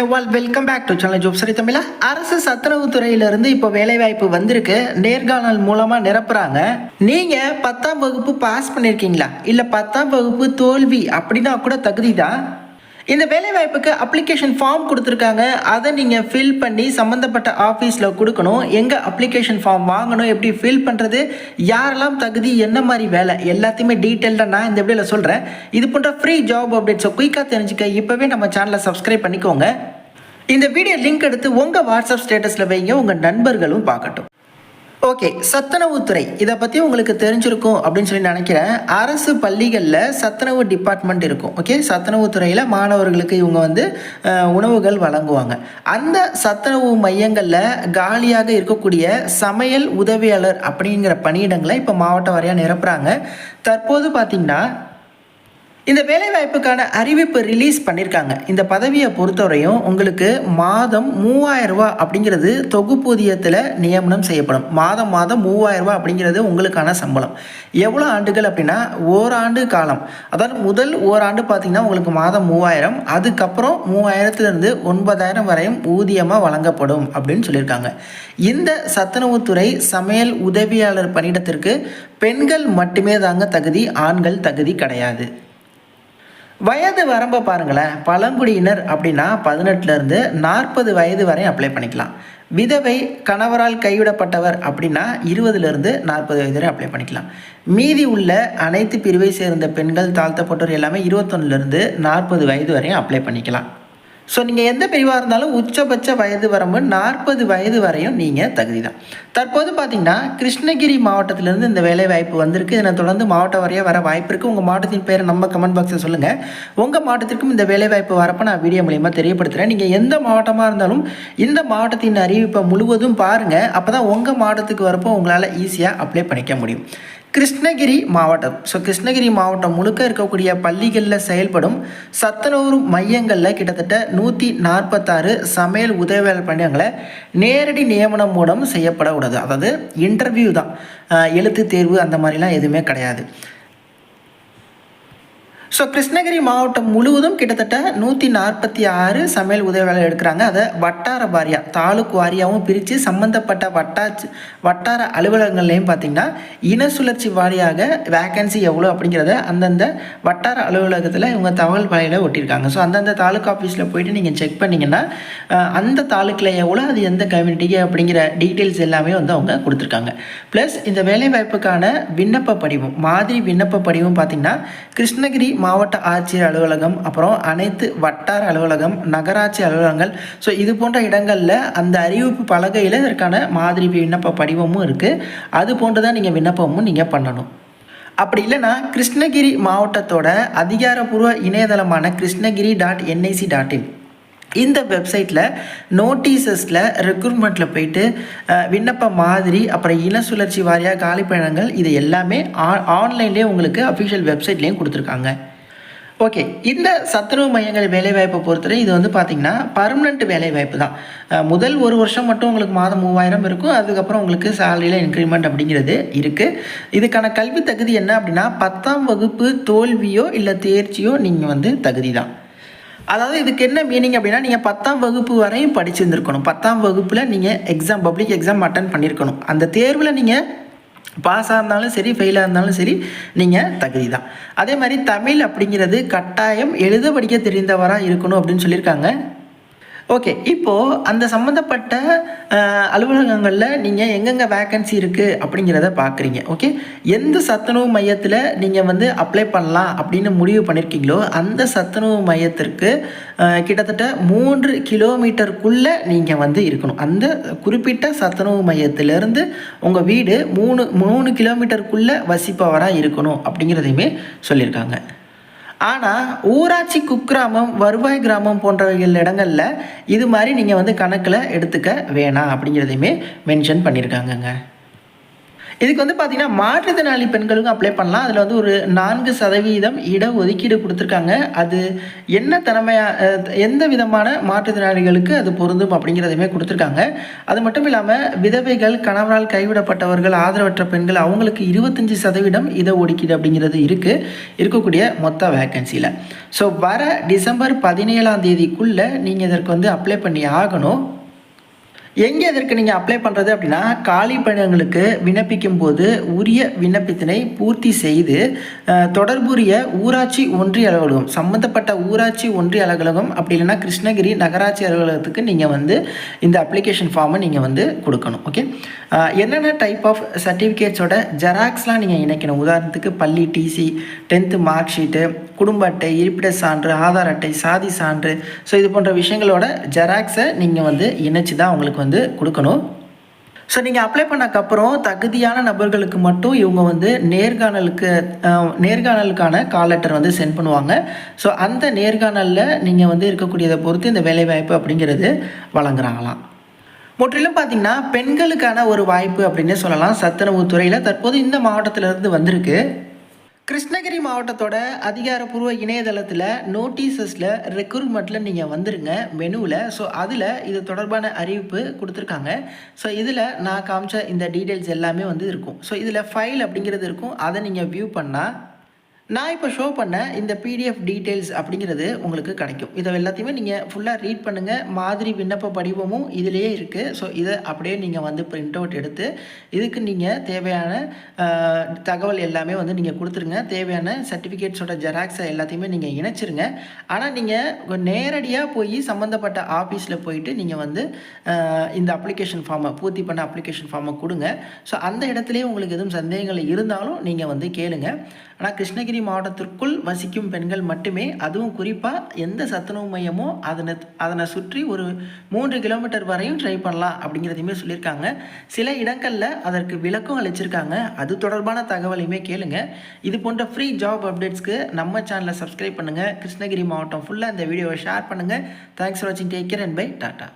Hello all welcome back to channel job சரி தமிழா அரசு சத்துணவுத்துறையிலிருந்து இப்போ வேலைவாய்ப்பு வந்திருக்கு. நேர்காணல் மூலமாக நிரப்புறாங்க. நீங்கள் பத்தாம் வகுப்பு பாஸ் பண்ணியிருக்கீங்களா இல்லை பத்தாம் வகுப்பு தோல்வி அப்படின்னா கூட தகுதி தான் இந்த வேலைவாய்ப்புக்கு அப்ளிகேஷன் ஃபார்ம் கொடுத்துருக்காங்க. அதை நீங்கள் ஃபில் பண்ணி சம்மந்தப்பட்ட ஆஃபீஸில் கொடுக்கணும். எங்கே அப்ளிகேஷன் ஃபார்ம் வாங்கணும் எப்படி ஃபில் பண்ணுறது யாரெல்லாம் தகுதி என்ன மாதிரி வேலை எல்லாத்தையுமே டீட்டெயில்டாக நான் இந்த வீடியோவில் சொல்கிறேன் இது போன்ற ஃப்ரீ ஜாப் அப்டேட்ஸை குயிக்காக தெரிஞ்சுக்க இப்போவே நம்ம சேனலை சப்ஸ்கிரைப் பண்ணிக்கோங்க. இந்த வீடியோ லிங்க் எடுத்து உங்கள் வாட்ஸ்அப் ஸ்டேட்டஸில் வைங்க உங்கள் நண்பர்களும் பார்க்கட்டும். ஓகே சத்துணவுத்துறை இதை பற்றி உங்களுக்கு தெரிஞ்சிருக்கும் அப்படின்னு சொல்லி நினைக்கிறேன். அரசு பள்ளிகளில் சத்துணவு டிபார்ட்மெண்ட் இருக்கும். ஓகே சத்துணவுத்துறையில் மாணவர்களுக்கு இவங்க வந்து உணவுகள் வழங்குவாங்க. அந்த சத்துணவு மையங்களில் காலியாக இருக்கக்கூடிய சமையல் உதவியாளர் அப்படிங்கிற பணியிடங்களை இப்போ மாவட்ட வாரியாக நிரப்புகிறாங்க தற்போது பார்த்திங்கன்னா இந்த வேலைவாய்ப்புக்கான அறிவிப்பு ரிலீஸ் பண்ணியிருக்காங்க இந்த பதவியை பொறுத்தவரையும் உங்களுக்கு மாதம் மூவாயிரம் அப்படிங்கிறது தொகுப்பூதியத்தில் நியமனம் செய்யப்படும். மாதம் மாதம் மூவாயிரம் அப்படிங்கிறது உங்களுக்கான சம்பளம். எவ்வளோ ஆண்டுகள் அப்படின்னா ஓராண்டு காலம். அதாவது முதல் ஓராண்டு பார்த்திங்கன்னா உங்களுக்கு மாதம் மூவாயிரம். அதுக்கப்புறம் மூவாயிரத்துலேருந்து ஒன்பதாயிரம் வரையும் ஊதியமாக வழங்கப்படும் அப்படின்னு சொல்லியிருக்காங்க. இந்த சத்துணவுத்துறை சமையல் உதவியாளர் பணியிடத்திற்கு பெண்கள் மட்டுமே தாங்க தகுதி ஆண்கள் தகுதி கிடையாது. வயது வரம்பை பாருங்களேன். பழங்குடியினர் அப்படின்னா பதினெட்டுலேருந்து நாற்பது வயது வரை அப்ளை பண்ணிக்கலாம். விதவை கணவரால் கைவிடப்பட்டவர் அப்படின்னா இருபதுலேருந்து நாற்பது வயது வரை அப்ளை பண்ணிக்கலாம். மீதி உள்ள அனைத்து பிரிவை சேர்ந்த பெண்கள் தாழ்த்தப்பட்டோர் எல்லாமே இருபத்தொன்னுலேருந்து நாற்பது வயது வரையும் அப்ளை பண்ணிக்கலாம். ஸோ நீங்கள் எந்த பிரிவாக இருந்தாலும் உச்சபட்ச வயது வரம்பு நாற்பது வயது வரையும் நீங்கள் தகுதி தான் தற்போது பார்த்தீங்கன்னா கிருஷ்ணகிரி மாவட்டத்திலேருந்து இந்த வேலை வாய்ப்பு வந்திருக்கு. இதனை தொடர்ந்து மாவட்ட வரைய வர வாய்ப்பு இருக்குது உங்கள் மாவட்டத்தின் பேரை நம்ம கமெண்ட் பாக்ஸில் சொல்லுங்கள் உங்கள் மாவட்டத்திற்கும் இந்த வேலை வாய்ப்பு வரப்போ நான் வீடியோ மூலியமாக தெரியப்படுத்துகிறேன் நீங்கள் எந்த மாவட்டமாக இருந்தாலும் இந்த மாவட்டத்தின் அறிவிப்பை முழுவதும் பாருங்கள் அப்போ தான் உங்கள் மாவட்டத்துக்கு வரப்போ உங்களால் ஈஸியாக அப்ளை பண்ணிக்க முடியும். கிருஷ்ணகிரி மாவட்டம். ஸோ கிருஷ்ணகிரி மாவட்டம் முழுக்க இருக்கக்கூடிய பள்ளிகளில் செயல்படும் சத்துணவு மையங்களில் கிட்டத்தட்ட நூற்றி நாற்பத்தாறு சமையல் உதவியாளர் பணியங்களை நேரடி நியமனம் மூலம் செய்யப்பட உள்ளது. அதாவது இன்டர்வியூ தான். எழுத்து தேர்வு அந்த மாதிரிலாம் எதுவுமே கிடையாது. ஸோ கிருஷ்ணகிரி மாவட்டம் முழுவதும் கிட்டத்தட்ட நூற்றி நாற்பத்தி ஆறு சமையல் உதவியாளர் எடுக்கிறாங்க. அதை வட்டார வாரியாக தாலுக் வாரியாகவும் பிரித்து சம்மந்தப்பட்ட வட்டாச்சு வட்டார அலுவலகங்கள்லையும் பார்த்திங்கன்னா இன சுழற்சி வாரியாக வேக்கன்சி எவ்வளோ அப்படிங்கிறத அந்தந்த வட்டார அலுவலகத்தில் இவங்க தகவல் பலையில் ஒட்டியிருக்காங்க. ஸோ அந்தந்த தாலுக் ஆஃபீஸில் போயிட்டு நீங்கள் செக் பண்ணிங்கன்னா அந்த தாலுக்கில் எவ்வளோ அது எந்த கம்யூனிட்டிக்கு அப்படிங்கிற டீட்டெயில்ஸ் எல்லாமே வந்து அவங்க கொடுத்துருக்காங்க. ப்ளஸ் இந்த வேலைவாய்ப்புக்கான விண்ணப்ப படிவம் மாதிரி விண்ணப்ப படிவம் பார்த்திங்கன்னா கிருஷ்ணகிரி மாவட்ட ஆட்சியர் அலுவலகம் அப்புறம் அனைத்து வட்டார அலுவலகம் நகராட்சி அலுவலகங்கள். ஸோ இது போன்ற இடங்களில் அந்த அறிவிப்பு பலகையில் இதற்கான மாதிரி விண்ணப்ப படிவமும் இருக்குது அது போன்று தான் நீங்கள் விண்ணப்பமும் நீங்கள் பண்ணணும். அப்படி இல்லைன்னா கிருஷ்ணகிரி மாவட்டத்தோட அதிகாரப்பூர்வ இணையதளமான Krishnagiri dot NIC dot in. இந்த வெப்சைட்டில் நோட்டீசஸில் ரெக்ரூட்மெண்ட்டில் போயிட்டு விண்ணப்ப மாதிரி அப்புறம் இன சுழற்சி வாரியாக காலிப்பழங்கள் இது எல்லாமே ஆ ஆன்லைன்லேயே உங்களுக்கு அஃபிஷியல் வெப்சைட்லேயும் கொடுத்துருக்காங்க. ஓகே இந்த சத்துணவு மையங்கள் வேலைவாய்ப்பை பொறுத்தவரை இது வந்து பார்த்திங்கன்னா பர்மனெண்ட் வேலைவாய்ப்பு தான். முதல் ஒரு வருஷம் மட்டும் உங்களுக்கு மாதம் மூவாயிரம் இருக்கும். அதுக்கப்புறம் உங்களுக்கு சேலரியில் இன்க்ரிமெண்ட் அப்படிங்கிறது இருக்குது இதுக்கான கல்வி தகுதி என்ன அப்படின்னா பத்தாம் வகுப்பு தோல்வியோ இல்லை தேர்ச்சியோ நீங்கள் வந்து தகுதி தான். அதாவது இதுக்கு என்ன மீனிங் அப்படின்னா நீங்கள் பத்தாம் வகுப்பு வரையும் படிச்சிருந்துருக்கணும். பத்தாம் வகுப்பில் நீங்கள் எக்ஸாம் பப்ளிக் எக்ஸாம் அட்டன் பண்ணியிருக்கணும் அந்த தேர்வில் நீங்கள் பாஸாக இருந்தாலும் சரி ஃபெயிலாக இருந்தாலும் சரி நீங்கள் தகுதி தான் அதே மாதிரி தமிழ் அப்படிங்கிறது கட்டாயம் எழுத படிக்க தெரிந்தவராக இருக்கணும் அப்படின்னு சொல்லியிருக்காங்க. ஓகே இப்போது அந்த சம்மந்தப்பட்ட அலுவலகங்களில் நீங்கள் எங்கெங்கே வேக்கன்சி இருக்குது அப்படிங்கிறத பார்க்குறீங்க ஓகே எந்த சத்துணவு மையத்தில் நீங்கள் வந்து அப்ளை பண்ணலாம் அப்படின்னு முடிவு பண்ணியிருக்கீங்களோ அந்த சத்துணவு மையத்திற்கு கிட்டத்தட்ட மூன்று கிலோமீட்டருக்குள்ளே நீங்கள் வந்து இருக்கணும். அந்த குறிப்பிட்ட சத்துணவு மையத்திலேருந்து உங்கள் வீடு மூணு மூணு கிலோமீட்டருக்குள்ளே வசிப்பவராக இருக்கணும் அப்படிங்கிறதையுமே சொல்லியிருக்காங்க. ஆனால் ஊராட்சி குக்கிராமம் வருவாய் கிராமம் போன்றவைகள் இடங்களில் இது மாதிரி நீங்கள் வந்து கணக்கில் எடுத்துக்க வேணாம் அப்படிங்கிறதையுமே மென்ஷன் பண்ணியிருக்காங்கங்க இதுக்கு வந்து பார்த்தீங்கன்னா மாற்றுத்திறனாளி பெண்களுக்கும் அப்ளை பண்ணலாம். அதில் வந்து ஒரு நான்கு சதவீதம் இட ஒதுக்கீடு கொடுத்துருக்காங்க. அது என்ன திறமையாக எந்த விதமான மாற்றுத்திறனாளிகளுக்கு அது பொருந்தும் அப்படிங்கிறதையுமே கொடுத்துருக்காங்க. அது மட்டும் இல்லாமல் விதவைகள் கணவரால் கைவிடப்பட்டவர்கள் ஆதரவற்ற பெண்கள் அவங்களுக்கு இருபத்தஞ்சி சதவீதம் இட ஒதுக்கீடு அப்படிங்கிறது இருக்குது இருக்கக்கூடிய மொத்த வேக்கன்சியில் ஸோ வர டிசம்பர் பதினேழாம் தேதிக்குள்ளே நீங்கள் இதற்கு வந்து அப்ளை பண்ணி ஆகணும். எங்கே இதற்கு நீங்கள் அப்ளை பண்ணுறது அப்படின்னா காலி பணியங்களுக்கு விண்ணப்பிக்கும் போது உரிய விண்ணப்பத்தினை பூர்த்தி செய்து தொடர்புரிய ஊராட்சி ஒன்றிய அலுவலகம் சம்மந்தப்பட்ட ஊராட்சி ஒன்றிய அலுவலகம் அப்படி இல்லைன்னா கிருஷ்ணகிரி நகராட்சி அலுவலகத்துக்கு நீங்கள் வந்து இந்த அப்ளிகேஷன் ஃபார்மை நீங்கள் வந்து கொடுக்கணும் ஓகே என்னென்ன டைப் ஆஃப் சர்டிஃபிகேட்ஸோட ஜெராக்ஸ்லாம் நீங்கள் இணைக்கணும்? உதாரணத்துக்கு பள்ளி டிசி டென்த்து மார்க் ஷீட்டு குடும்ப அட்டை இருப்பிட சான்று ஆதார் அட்டை சாதி சான்று. ஸோ இது போன்ற விஷயங்களோட ஜெராக்ஸை நீங்கள் வந்து இணைச்சி தான் அவங்களுக்கு வந்து கொடுக்கணும். ஸோ நீங்கள் அப்ளை பண்ணக்கப்புறம் தகுதியான நபர்களுக்கு மட்டும் இவங்க வந்து நேர்காணலுக்கு நேர்காணலுக்கான கால் லெட்டர் வந்து சென்ட் பண்ணுவாங்க. ஸோ அந்த நேர்காணலில் நீங்கள் வந்து இருக்கக்கூடியதை பொறுத்து இந்த வேலைவாய்ப்பு அப்படிங்கிறது வழங்குறாங்களாம். முற்றிலும் பார்த்தீங்கன்னா பெண்களுக்கான ஒரு வாய்ப்பு அப்படின்னே சொல்லலாம். சத்துணவு துறையில் தற்போது இந்த மாவட்டத்திலிருந்து வந்திருக்கு. கிருஷ்ணகிரி மாவட்டத்தோட அதிகாரப்பூர்வ இணையதளத்தில் நோட்டீசஸில் ரெக்ரூட்மெண்ட்டில் நீங்கள் வந்துருங்க மெனுவில் ஸோ அதில் இது தொடர்பான அறிவிப்பு கொடுத்துருக்காங்க. ஸோ இதில் நான் காமிச்ச இந்த டீட்டெயில்ஸ் எல்லாமே வந்து இருக்கும். ஸோ இதில் ஃபைல் அப்படிங்கிறது இருக்கும். அதை நீங்கள் வியூ பண்ணால் நான் இப்போ ஷோ பண்ண இந்த பிடிஎஃப் டீட்டெயில்ஸ் அப்படிங்கிறது உங்களுக்கு கிடைக்கும். இதை எல்லாத்தையுமே நீங்கள் ஃபுல்லாக ரீட் பண்ணுங்கள் மாதிரி விண்ணப்ப படிவமும் இதிலேயே இருக்குது ஸோ இதை அப்படியே நீங்கள் வந்து பிரிண்ட் அவுட் எடுத்து இதுக்கு நீங்கள் தேவையான தகவல் எல்லாமே வந்து நீங்கள் கொடுத்துருங்க. தேவையான சர்டிஃபிகேட்ஸோட ஜெராக்ஸை எல்லாத்தையுமே நீங்கள் இணைச்சிருங்க. ஆனால் நீங்கள் நேரடியாக போய் சம்மந்தப்பட்ட ஆஃபீஸில் போயிட்டு நீங்கள் வந்து இந்த அப்ளிகேஷன் ஃபார்மை பூர்த்தி பண்ண அப்ளிகேஷன் ஃபார்மை கொடுங்க. ஸோ அந்த இடத்துலையே உங்களுக்கு எதுவும் சந்தேகங்கள் இருந்தாலும் நீங்கள் வந்து கேளுங்கள் ஆனால் கிருஷ்ணகிரி மாவட்டத்திற்குள் வசிக்கும் பெண்கள் மட்டுமே அதுவும் குறிப்பாக எந்த சத்துணவு மையமோ அதனை அதனை சுற்றி ஒரு மூன்று கிலோமீட்டர் வரையும் ட்ரை பண்ணலாம் அப்படிங்கிறதையுமே சொல்லியிருக்காங்க. சில இடங்களில் அதற்கு விளக்கம் அளிச்சிருக்காங்க. அது தொடர்பான தகவலையுமே கேளுங்க. இது போன்ற ஃப்ரீ ஜாப் அப்டேட்ஸ்க்கு நம்ம சேனலை சப்ஸ்கிரைப் பண்ணுங்கள் கிருஷ்ணகிரி மாவட்டம் ஃபுல்லாக இந்த வீடியோவை ஷேர் பண்ணுங்கள் தேங்க்ஸ் ஃபார் வாட்சிங் take care and bye tata.